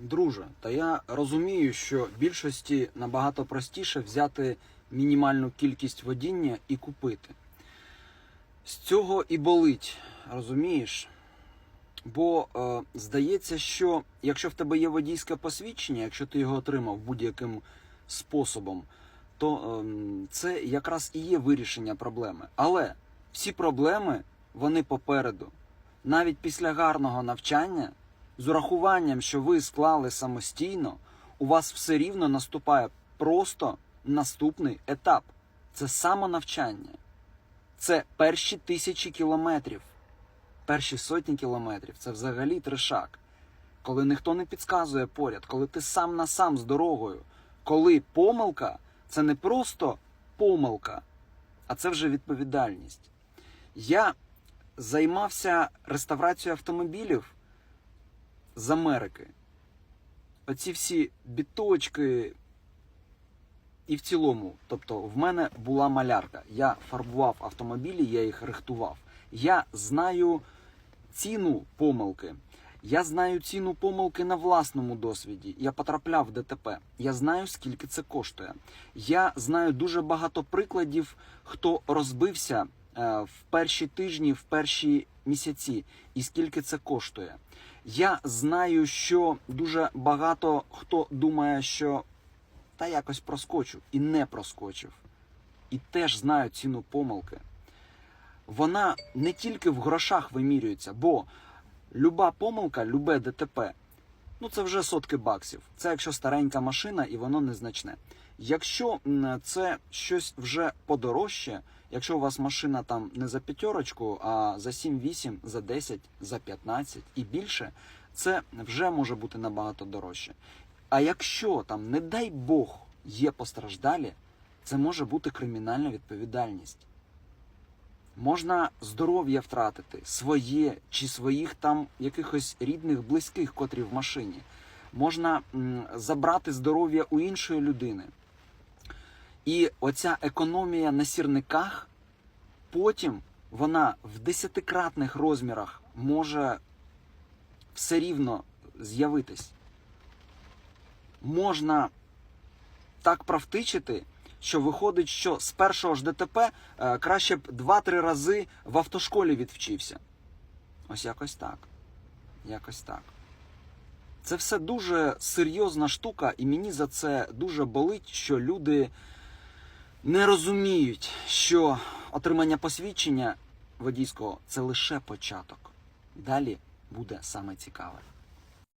Друже, та я розумію, що більшості набагато простіше взяти мінімальну кількість водіння і купити. З цього і болить, розумієш? Бо е, здається, що якщо в тебе є водійське посвідчення, якщо ти його отримав будь-яким способом, то ем, це якраз і є вирішення проблеми. Але всі проблеми вони попереду. Навіть після гарного навчання, з урахуванням, що ви склали самостійно, у вас все рівно наступає просто наступний етап. Це самонавчання. Це перші тисячі кілометрів, перші сотні кілометрів. Це взагалі трешак. Коли ніхто не підказує поряд, коли ти сам на сам з дорогою, коли помилка це не просто помилка, а це вже відповідальність. Я займався реставрацією автомобілів з Америки. Оці всі біточки. І в цілому, тобто, в мене була малярка. Я фарбував автомобілі, я їх рихтував. Я знаю ціну помилки. Я знаю ціну помилки на власному досвіді. Я потрапляв в ДТП. Я знаю, скільки це коштує. Я знаю дуже багато прикладів, хто розбився е, в перші тижні, в перші місяці, і скільки це коштує. Я знаю, що дуже багато хто думає, що та якось проскочу і не проскочив. І теж знаю ціну помилки. Вона не тільки в грошах вимірюється, бо люба помилка, любе ДТП, ну це вже сотки баксів. Це якщо старенька машина і воно незначне. Якщо це щось вже подорожче, якщо у вас машина там не за п'ятерочку, а за 7-8, за 10, за 15 і більше, це вже може бути набагато дорожче. А якщо там, не дай Бог, є постраждалі, це може бути кримінальна відповідальність. Можна здоров'я втратити, своє чи своїх там якихось рідних, близьких, котрі в машині. Можна забрати здоров'я у іншої людини. І оця економія на сірниках потім вона в десятикратних розмірах може все рівно з'явитись. Можна так провтичити, що виходить, що з першого ж ДТП е, краще б 2-3 рази в автошколі відвчився. Ось якось так. Якось так. Це все дуже серйозна штука, і мені за це дуже болить, що люди не розуміють, що отримання посвідчення водійського це лише початок. Далі буде саме цікаве.